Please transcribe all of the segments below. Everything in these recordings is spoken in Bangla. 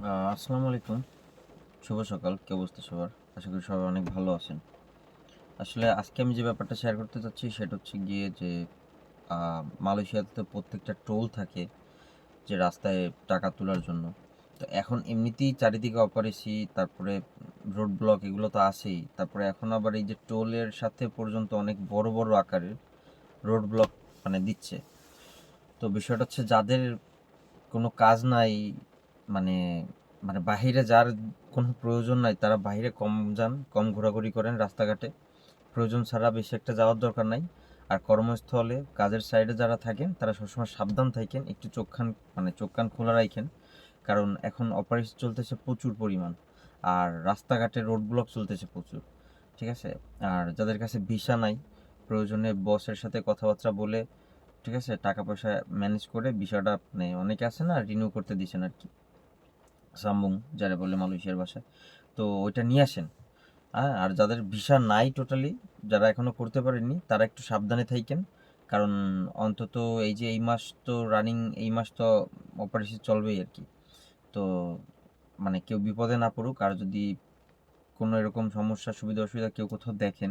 আসসালামু আলাইকুম। শুভ সকাল। কি অবস্থা সবার? আশা করি সবাই অনেক ভালো আছেন। আসলে আজকে আমি যে ব্যাপারটা শেয়ার করতে চাচ্ছি সেটা হচ্ছে গিয়ে যে মালয়েশিয়াতে তো প্রত্যেকটা টোল থাকে যে রাস্তায় টাকা তোলার জন্য। তো এখন এমনিতেই চারিদিকে অপারেসি তারপরে রোড ব্লক এগুলো তো আছেই। তারপরে এখন আবার এই যে টোলের সাথে পর্যন্ত অনেক বড় বড় আকারের রোড ব্লক মানে দিচ্ছে। তো বিষয়টা হচ্ছে যাদের কোনো কাজ নাই মানে মানে বাহিরে যার কোনো প্রয়োজন নাই, তারা বাইরে কম যান, কম ঘোরাঘুরি করেন রাস্তাঘাটে। প্রয়োজন ছাড়া বেশি একটা যাওয়ার দরকার নাই। আর কর্মস্থলে কাজের সাইডে যারা থাকেন, তারা সবসময় সাবধান থাকেন, একটু চোখ কান মানে চোখ কান খোলা রাখেন কারণ এখন অপারেশন চলতেছে প্রচুর পরিমাণ, আর রাস্তাঘাটে রোড ব্লক চলতেছে প্রচুর, ঠিক আছে? আর যাদের কাছে ভিসা নাই, প্রয়োজনে বসের সাথে কথাবার্তা বলে, ঠিক আছে? টাকা পয়সা ম্যানেজ করে ভিসাটা মানে অনেকে আছে না রিনিউ করতে দিয়েছেন আর কি সাম্বুং যারা বলে মালয়েশিয়ার ভাষায় তো ওইটা নিয়ে আসেন। হ্যাঁ আর যাদের ভিসা নাই টোটালি যারা এখনও করতে পারেননি, তারা একটু সাবধানে থাকেন কারণ অন্তত এই যে এই মাস তো রানিং এই মাস তো অপারেশন চলবেই আর কি। তো মানে কেউ বিপদে না পড়ুক, আর যদি কোনো এরকম সমস্যা, সুবিধা অসুবিধা কেউ কোথাও দেখেন,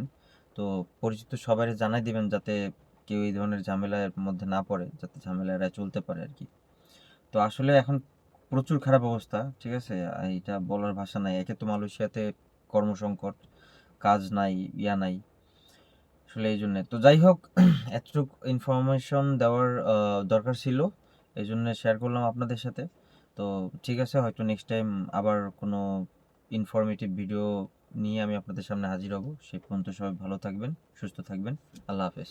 তো পরিচিত সবাই জানাই দিবেন যাতে কেউ এই ধরনের ঝামেলার মধ্যে না পড়ে, যাতে ঝামেলা এড়ায় চলতে পারে আর কি। তো আসলে এখন প্রচুর খারাপ অবস্থা, ঠিক আছে? এটা বলার ভাষা নাই। একে তো মালয়েশিয়াতে কর্মসংকট, কাজ নাই, ইয়া নাই। আসলে এই জন্যে। তো যাই হোক, এতটুকু ইনফরমেশন দেওয়ার দরকার ছিল। এই জন্য শেয়ার করলাম আপনাদের সাথে। তো ঠিক আছে, হয়তো নেক্সট টাইম আবার কোনো ইনফরমেটিভ ভিডিও নিয়ে আমি আপনাদের সামনে হাজির হব। সেই পর্যন্ত সবাই ভালো থাকবেন, সুস্থ থাকবেন। আল্লাহ হাফেজ।